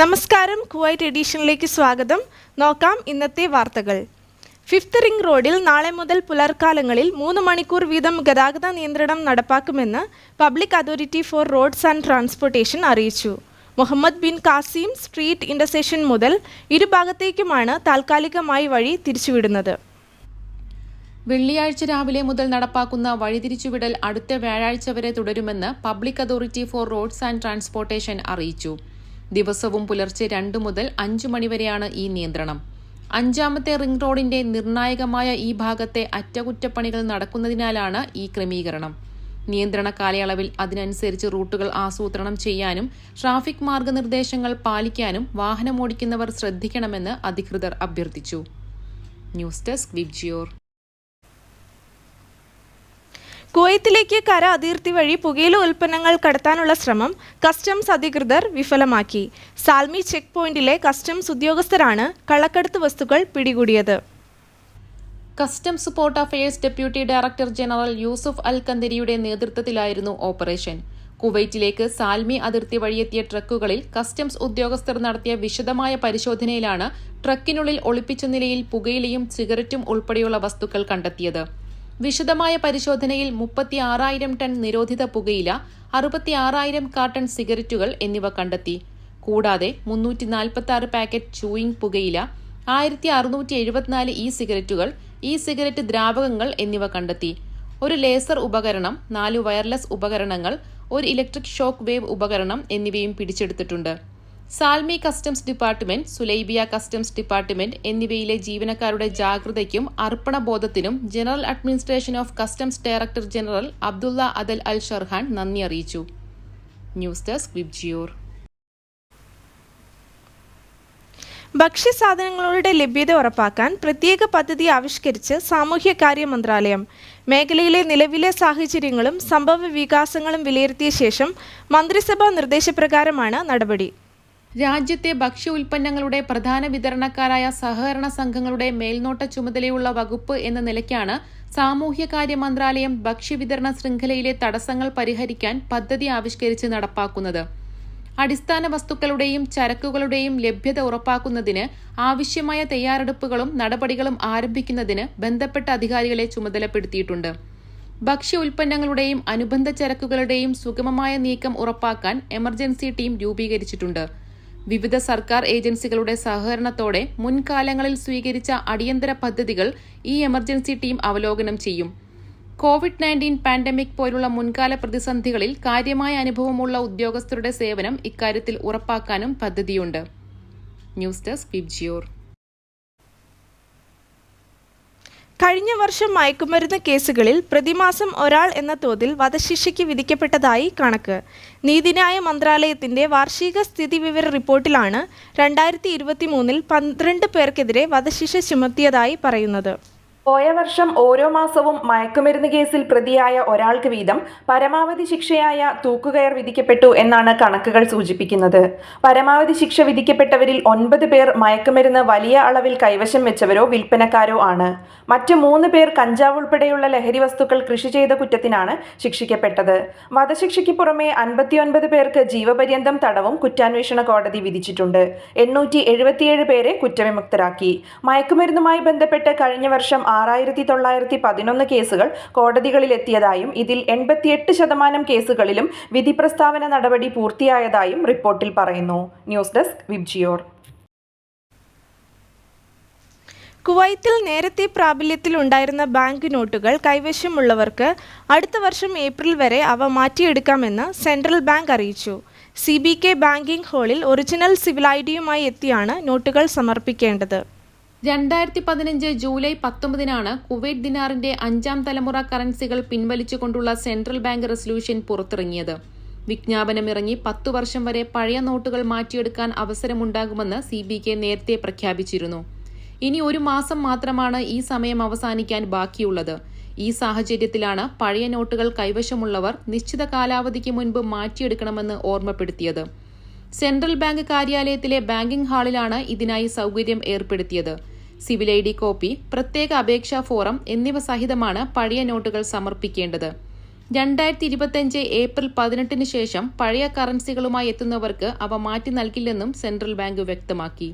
നമസ്കാരം. കുവൈറ്റ് എഡിഷനിലേക്ക് സ്വാഗതം. നോക്കാം ഇന്നത്തെ വാർത്തകൾ. ഫിഫ്ത്ത് റിംഗ് റോഡിൽ നാളെ മുതൽ പുലർക്കാലങ്ങളിൽ മൂന്ന് മണിക്കൂർ വീതം ഗതാഗത നിയന്ത്രണം നടപ്പാക്കുമെന്ന് public authority for roads and transportation അറിയിച്ചു. Muhammad bin Qasim street intersection മുതൽ ഇരുഭാഗത്തേക്കുമാണ് താൽക്കാലികമായി വഴി തിരിച്ചുവിടുന്നത്. വെള്ളിയാഴ്ച രാവിലെ മുതൽ നടപ്പാക്കുന്ന വഴിതിരിച്ചുവിടൽ അടുത്ത വ്യാഴാഴ്ച വരെ തുടരുമെന്ന് public authority for roads and transportation അറിയിച്ചു. ദിവസവും പുലർച്ചെ രണ്ടു മുതൽ അഞ്ചു മണിവരെയാണ് ഈ നിയന്ത്രണം. അഞ്ചാമത്തെ റിംഗ് റോഡിന്റെ നിർണായകമായ ഈ ഭാഗത്തെ അറ്റകുറ്റപ്പണികൾ നടക്കുന്നതിനാലാണ് ഈ ക്രമീകരണം. നിയന്ത്രണ കാലയളവിൽ അതിനനുസരിച്ച് റൂട്ടുകൾ ആസൂത്രണം ചെയ്യാനും ട്രാഫിക് മാർഗനിർദ്ദേശങ്ങൾ പാലിക്കാനും വാഹനമോടിക്കുന്നവർ ശ്രദ്ധിക്കണമെന്ന് അധികൃതർ അഭ്യർത്ഥിച്ചു. News desk VIBGYOR. കുവൈത്തിലേക്ക് കര അതിർത്തി വഴി പുകയില ഉൽപ്പന്നങ്ങൾ കടത്താനുള്ള ശ്രമം കസ്റ്റംസ് അധികൃതർ വിഫലമാക്കി. സാൽമി ചെക്ക് പോയിന്റിലെ കസ്റ്റംസ് ഉദ്യോഗസ്ഥരാണ് കള്ളക്കടത്ത് വസ്തുക്കൾ പിടികൂടിയത്. Customs support affairs deputy director general Yousuf Al കന്ദരിയുടെ നേതൃത്വത്തിലായിരുന്നു ഓപ്പറേഷൻ. കുവൈറ്റിലേക്ക് സാൽമി അതിർത്തി വഴിയെത്തിയ ട്രക്കുകളിൽ കസ്റ്റംസ് ഉദ്യോഗസ്ഥർ നടത്തിയ വിശദമായ പരിശോധനയിലാണ് ട്രക്കിനുള്ളിൽ ഒളിപ്പിച്ച നിലയിൽ പുകയിലയും സിഗരറ്റും ഉൾപ്പെടെയുള്ള വസ്തുക്കൾ കണ്ടെത്തിയത്. വിശദമായ പരിശോധനയിൽ മുപ്പത്തി ആറായിരം ടൺ നിരോധിത പുകയില അറുപത്തി ആറായിരം കാർട്ടൺ സിഗരറ്റുകൾ എന്നിവ കണ്ടെത്തി. കൂടാതെ മുന്നൂറ്റി നാൽപ്പത്തി ആറ് പാക്കറ്റ് ചൂയിങ് പുകയില ആയിരത്തി അറുന്നൂറ്റി എഴുപത്തിനാല് ഇ സിഗരറ്റുകൾ ഇ സിഗരറ്റ് ദ്രാവകങ്ങൾ എന്നിവ കണ്ടെത്തി. ഒരു ലേസർ ഉപകരണം നാല് വയർലെസ് ഉപകരണങ്ങൾ ഒരു ഇലക്ട്രിക് ഷോക്ക് വേവ് ഉപകരണം എന്നിവയും പിടിച്ചെടുത്തിട്ടുണ്ട്. Salmi customs department Sulaibiya customs department എന്നിവയിലെ ജീവനക്കാരുടെ ജാഗ്രതയ്ക്കും അർപ്പണബോധത്തിനും general administration of customs director general Abdullah Adel Al Sharhan നന്ദി അറിയിച്ചു. ന്യൂസ് ഡെസ്ക് വിബ്ജിയൂർ ഭക്ഷ്യസാധനങ്ങളുടെ ലഭ്യത ഉറപ്പാക്കാൻ പ്രത്യേക പദ്ധതി ആവിഷ്കരിച്ച് സാമൂഹ്യകാര്യ മന്ത്രാലയം. മേഖലയിലെ നിലവിലെ സാഹചര്യങ്ങളും സംഭവ വികാസങ്ങളും വിലയിരുത്തിയ ശേഷം മന്ത്രിസഭാ നിർദ്ദേശപ്രകാരമാണ് നടപടി. രാജ്യത്തെ ഭക്ഷ്യ ഉൽപ്പന്നങ്ങളുടെ പ്രധാന വിതരണക്കാരായ സഹകരണ സംഘങ്ങളുടെ മേൽനോട്ട ചുമതലയുള്ള വകുപ്പ് എന്ന നിലയ്ക്കാണ് സാമൂഹ്യകാര്യ മന്ത്രാലയം ഭക്ഷ്യവിതരണ ശൃംഖലയിലെ തടസ്സങ്ങൾ പരിഹരിക്കാൻ പദ്ധതി ആവിഷ്കരിച്ച് നടപ്പാക്കുന്നത്. അടിസ്ഥാന വസ്തുക്കളുടെയും ചരക്കുകളുടെയും ലഭ്യത ഉറപ്പാക്കുന്നതിന് ആവശ്യമായ തയ്യാറെടുപ്പുകളും നടപടികളും ആരംഭിക്കുന്നതിന് ബന്ധപ്പെട്ട അധികാരികളെ ചുമതലപ്പെടുത്തിയിട്ടുണ്ട്. ഭക്ഷ്യ ഉൽപ്പന്നങ്ങളുടെയും അനുബന്ധ ചരക്കുകളുടെയും സുഗമമായ നീക്കം ഉറപ്പാക്കാൻ എമർജൻസി ടീം രൂപീകരിച്ചിട്ടുണ്ട്. വിവിധ സർക്കാർ ഏജൻസികളുടെ സഹകരണത്തോടെ മുൻകാലങ്ങളിൽ സ്വീകരിച്ച അടിയന്തര പദ്ധതികൾ ഈ എമർജൻസി ടീം അവലോകനം ചെയ്യും. കോവിഡ് നയന്റീൻ പാൻഡമിക് പോലുള്ള മുൻകാല പ്രതിസന്ധികളിൽ കാര്യമായ അനുഭവമുള്ള ഉദ്യോഗസ്ഥരുടെ സേവനം ഇക്കാര്യത്തിൽ ഉറപ്പാക്കാനും പദ്ധതിയുണ്ട്. News desk VIBGYOR. കഴിഞ്ഞ വർഷം മയക്കുമരുന്ന് കേസുകളിൽ പ്രതിമാസം ഒരാൾ എന്ന തോതിൽ വധശിക്ഷയ്ക്ക് വിധിക്കപ്പെട്ടതായി കണക്ക്. നീതിന്യായ മന്ത്രാലയത്തിന്റെ വാർഷിക സ്ഥിതിവിവര റിപ്പോർട്ടിലാണ് രണ്ടായിരത്തി ഇരുപത്തി മൂന്നിൽ പന്ത്രണ്ട് പേർക്കെതിരെ വധശിക്ഷ ചുമത്തിയതായി പറയുന്നത്. പോയ വർഷം ഓരോ മാസവും മയക്കുമരുന്ന് കേസിൽ പ്രതിയായ ഒരാൾക്ക് വീതം പരമാവധി ശിക്ഷയായ തൂക്കുകയർ വിധിക്കപ്പെട്ടു എന്നാണ് കണക്കുകൾ സൂചിപ്പിക്കുന്നത്. പരമാവധി ശിക്ഷ വിധിക്കപ്പെട്ടവരിൽ ഒൻപത് പേർ മയക്കുമരുന്ന് വലിയ അളവിൽ കൈവശം വെച്ചവരോ വിൽപ്പനക്കാരോ ആണ്. മറ്റ് മൂന്ന് പേർ കഞ്ചാവ് ഉൾപ്പെടെയുള്ള ലഹരി വസ്തുക്കൾ കൃഷി ചെയ്ത കുറ്റത്തിനാണ് ശിക്ഷിക്കപ്പെട്ടത്. വധശിക്ഷയ്ക്ക് പുറമെ അൻപത്തിയൊൻപത് പേർക്ക് ജീവപര്യന്തം തടവും കുറ്റാന്വേഷണ കോടതി വിധിച്ചിട്ടുണ്ട്. എണ്ണൂറ്റി എഴുപത്തിയേഴ് പേരെ കുറ്റവിമുക്തരാക്കി. മയക്കുമരുന്നുമായി ബന്ധപ്പെട്ട് കഴിഞ്ഞ വർഷം ആറായിരത്തി തൊള്ളായിരത്തി പതിനൊന്ന് കേസുകൾ കോടതികളിലെത്തിയതായും ഇതിൽ എൺപത്തിയെട്ട് ശതമാനം കേസുകളിലും വിധി പ്രസ്താവന നടപടി പൂർത്തിയായതായും റിപ്പോർട്ടിൽ പറയുന്നു. News desk VIBGYOR. കുവൈത്തിൽ നേരത്തെ പ്രാബല്യത്തിൽ ഉണ്ടായിരുന്ന ബാങ്ക് നോട്ടുകൾ കൈവശമുള്ളവർക്ക് അടുത്ത വർഷം ഏപ്രിൽ വരെ അവ മാറ്റിയെടുക്കാമെന്ന് സെൻട്രൽ ബാങ്ക് അറിയിച്ചു. സി ബി കെ ബാങ്കിംഗ് ഹാളിൽ ഒറിജിനൽ സിവിൽ ഐ ഡിയുമായി എത്തിയാണ് നോട്ടുകൾ സമർപ്പിക്കേണ്ടത്. രണ്ടായിരത്തി പതിനഞ്ച് ജൂലൈ പത്തൊമ്പതിനാണ് കുവൈറ്റ് ദിനാറിന്റെ അഞ്ചാം തലമുറ കറൻസികൾ പിൻവലിച്ചുകൊണ്ടുള്ള സെൻട്രൽ ബാങ്ക് റെസൊല്യൂഷൻ പുറത്തിറങ്ങിയത്. വിജ്ഞാപനമിറങ്ങി പത്തു വർഷം വരെ പഴയ നോട്ടുകൾ മാറ്റിയെടുക്കാൻ അവസരമുണ്ടാകുമെന്ന് സി ബി കെ നേരത്തെ പ്രഖ്യാപിച്ചിരുന്നു. ഇനി ഒരു മാസം മാത്രമാണ് ഈ സമയം അവസാനിക്കാൻ ബാക്കിയുള്ളത്. ഈ സാഹചര്യത്തിലാണ് പഴയ നോട്ടുകൾ കൈവശമുള്ളവർ നിശ്ചിത കാലാവധിക്ക് മുൻപ് മാറ്റിയെടുക്കണമെന്ന് ഓർമ്മപ്പെടുത്തിയത്. സെൻട്രൽ ബാങ്ക് കാര്യാലയത്തിലെ ബാങ്കിംഗ് ഹാളിലാണ് ഇതിനായി സൗകര്യം ഏർപ്പെടുത്തിയത്. സിവിൽ ഐ ഡി കോപ്പി പ്രത്യേക അപേക്ഷാ ഫോറം എന്നിവ സഹിതമാണ് പഴയ നോട്ടുകൾ സമർപ്പിക്കേണ്ടത്. രണ്ടായിരത്തി ഇരുപത്തിയഞ്ച് ഏപ്രിൽ പതിനെട്ടിന് ശേഷം പഴയ കറൻസികളുമായി എത്തുന്നവർക്ക് അവ മാറ്റി നൽകില്ലെന്നും സെൻട്രൽ ബാങ്ക് വ്യക്തമാക്കി.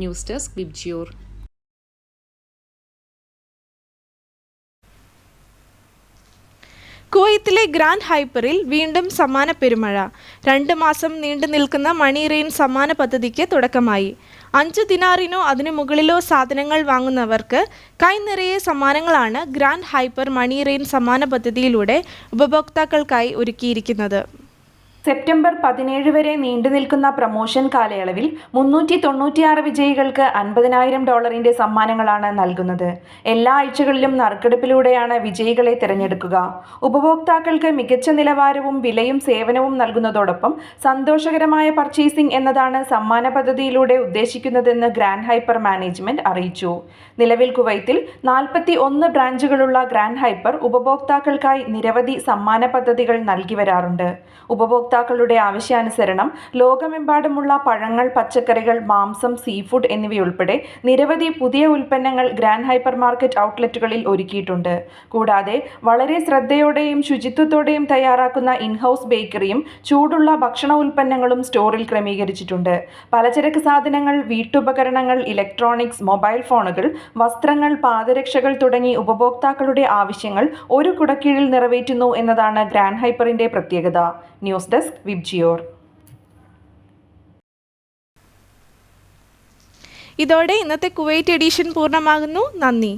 News desk VIBGYOR. കുവൈത്തിലെ ഗ്രാൻഡ് ഹൈപ്പറിൽ വീണ്ടും സമാന പെരുമഴ. രണ്ട് മാസം നീണ്ടു നിൽക്കുന്ന മണി റെയിൻ സമാന പദ്ധതിക്ക് തുടക്കമായി. അഞ്ചു ദിനാറിനോ അതിനു മുകളിലോ സാധനങ്ങൾ വാങ്ങുന്നവർക്ക് കൈ നിറയെ സമ്മാനങ്ങളാണ് ഗ്രാൻഡ് ഹൈപ്പർ മണി റെയിൻ സമാന പദ്ധതിയിലൂടെ ഉപഭോക്താക്കൾക്കായി ഒരുക്കിയിരിക്കുന്നത്. സെപ്റ്റംബർ പതിനേഴ് വരെ നീണ്ടു നിൽക്കുന്ന പ്രമോഷൻ കാലയളവിൽ മുന്നൂറ്റി തൊണ്ണൂറ്റിയാറ് വിജയികൾക്ക് അൻപതിനായിരം ഡോളറിന്റെ സമ്മാനങ്ങളാണ് നൽകുന്നത്. എല്ലാ ആഴ്ചകളിലും നറുക്കെടുപ്പിലൂടെയാണ് വിജയികളെ തിരഞ്ഞെടുക്കുക. ഉപഭോക്താക്കൾക്ക് മികച്ച നിലവാരവും വിലയും സേവനവും നൽകുന്നതോടൊപ്പം സന്തോഷകരമായ പർച്ചേസിംഗ് എന്നതാണ് സമ്മാന പദ്ധതിയിലൂടെ ഉദ്ദേശിക്കുന്നതെന്ന് ഗ്രാൻഡ് ഹൈപ്പർ മാനേജ്മെന്റ് അറിയിച്ചു. നിലവിൽ കുവൈത്തിൽ നാൽപ്പത്തി ഒന്ന് ബ്രാഞ്ചുകളുള്ള ഗ്രാൻഡ് ഹൈപ്പർ ഉപഭോക്താക്കൾക്കായി നിരവധി സമ്മാന പദ്ധതികൾ നൽകി വരാറുണ്ട്. ഉപഭോക്താക്കളുടെ ആവശ്യാനുസരണം ലോകമെമ്പാടുമുള്ള പഴങ്ങൾ പച്ചക്കറികൾ മാംസം സീഫുഡ് എന്നിവയുൾപ്പെടെ നിരവധി പുതിയ ഉൽപ്പന്നങ്ങൾ ഗ്രാൻഡ് ഹൈപ്പർ മാർക്കറ്റ് ഔട്ട്ലെറ്റുകളിൽ ഒരുക്കിയിട്ടുണ്ട്. കൂടാതെ വളരെ ശ്രദ്ധയോടെയും ശുചിത്വത്തോടെയും തയ്യാറാക്കുന്ന ഇൻഹൗസ് ബേക്കറിയും ചൂടുള്ള ഭക്ഷണ ഉൽപ്പന്നങ്ങളും സ്റ്റോറിൽ ക്രമീകരിച്ചിട്ടുണ്ട്. പലചരക്ക് സാധനങ്ങൾ വീട്ടുപകരണങ്ങൾ ഇലക്ട്രോണിക്സ് മൊബൈൽ ഫോണുകൾ വസ്ത്രങ്ങൾ പാദരക്ഷകൾ തുടങ്ങി ഉപഭോക്താക്കളുടെ ആവശ്യങ്ങൾ ഒരു കുടക്കീഴിൽ നിറവേറ്റുന്നു എന്നതാണ് ഗ്രാൻഡ് ഹൈപ്പറിന്റെ പ്രത്യേകത. ന്യൂസ് ഡെസ്ക് വിബ്ജിയോർ ഇതോടെ ഇന്നത്തെ കുവൈറ്റ് എഡിഷൻ പൂർണമാകുന്നു. നന്ദി.